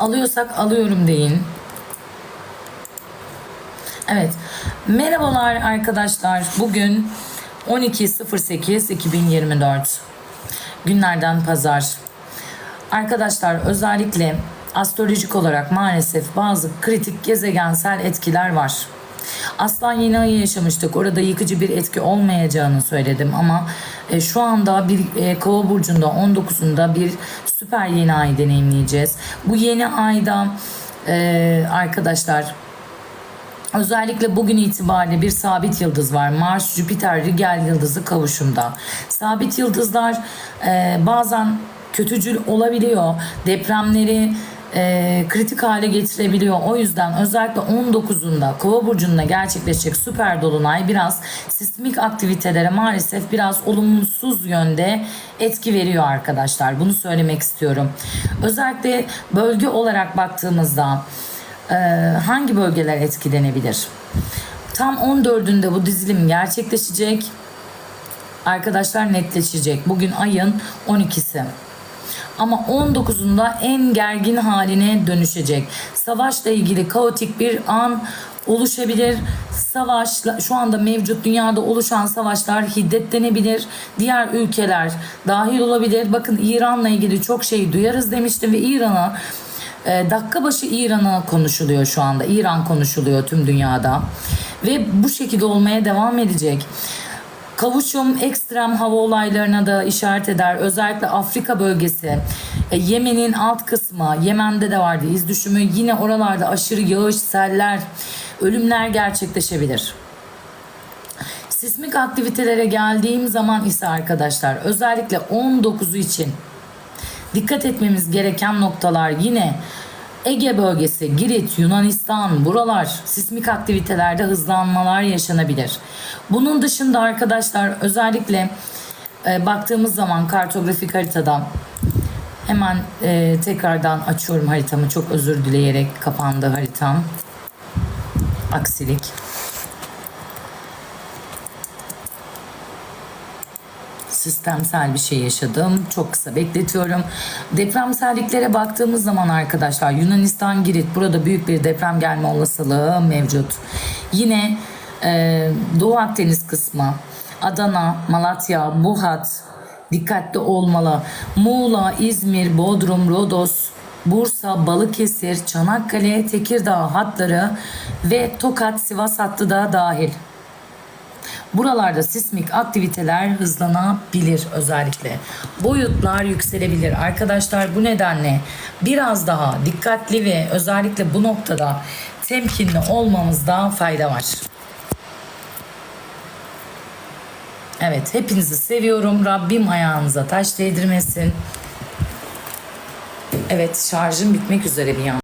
Alıyorsak alıyorum deyin. Evet. Merhabalar arkadaşlar. Bugün 12.08.2024. Günlerden pazar. Arkadaşlar özellikle astrolojik olarak maalesef bazı kritik gezegensel etkiler var. Aslan yeni ayı yaşamıştık. Orada yıkıcı bir etki olmayacağını söyledim ama e, şu anda bir e, Kova burcunda 19'unda bir süper yeni ay deneyimleyeceğiz. Bu yeni ayda e, arkadaşlar Özellikle bugün itibariyle bir sabit yıldız var. Mars, Jüpiter, Rigel yıldızı kavuşumda. Sabit yıldızlar e, bazen kötücül olabiliyor. Depremleri e, kritik hale getirebiliyor. O yüzden özellikle 19'unda Kova burcunda gerçekleşecek süper dolunay biraz sismik aktivitelere maalesef biraz olumsuz yönde etki veriyor arkadaşlar. Bunu söylemek istiyorum. Özellikle bölge olarak baktığımızda ee, hangi bölgeler etkilenebilir? Tam 14'ünde bu dizilim gerçekleşecek. Arkadaşlar netleşecek. Bugün ayın 12'si. Ama 19'unda en gergin haline dönüşecek. Savaşla ilgili kaotik bir an oluşabilir. Savaş şu anda mevcut dünyada oluşan savaşlar hiddetlenebilir. Diğer ülkeler dahil olabilir. Bakın İran'la ilgili çok şey duyarız demiştim ve İran'a e, dakika başı İran'a konuşuluyor şu anda. İran konuşuluyor tüm dünyada. Ve bu şekilde olmaya devam edecek. Kavuşum ekstrem hava olaylarına da işaret eder. Özellikle Afrika bölgesi, e, Yemen'in alt kısmı, Yemen'de de vardı iz düşümü. Yine oralarda aşırı yağış, seller, ölümler gerçekleşebilir. Sismik aktivitelere geldiğim zaman ise arkadaşlar özellikle 19'u için dikkat etmemiz gereken noktalar yine Ege bölgesi, Girit, Yunanistan buralar sismik aktivitelerde hızlanmalar yaşanabilir. Bunun dışında arkadaşlar özellikle e, baktığımız zaman kartografik haritada hemen e, tekrardan açıyorum haritamı. Çok özür dileyerek kapandı haritam. Aksilik. Sistemsel bir şey yaşadım. Çok kısa bekletiyorum. Depremselliklere baktığımız zaman arkadaşlar Yunanistan Girit burada büyük bir deprem gelme olasılığı mevcut. Yine e, Doğu Akdeniz kısmı Adana, Malatya, Buhat dikkatli olmalı. Muğla, İzmir, Bodrum, Rodos, Bursa, Balıkesir, Çanakkale, Tekirdağ hatları ve Tokat, Sivas hattı da dahil. Buralarda sismik aktiviteler hızlanabilir özellikle. Boyutlar yükselebilir. Arkadaşlar bu nedenle biraz daha dikkatli ve özellikle bu noktada temkinli olmamızda fayda var. Evet hepinizi seviyorum. Rabbim ayağınıza taş değdirmesin. Evet şarjım bitmek üzere bir yan.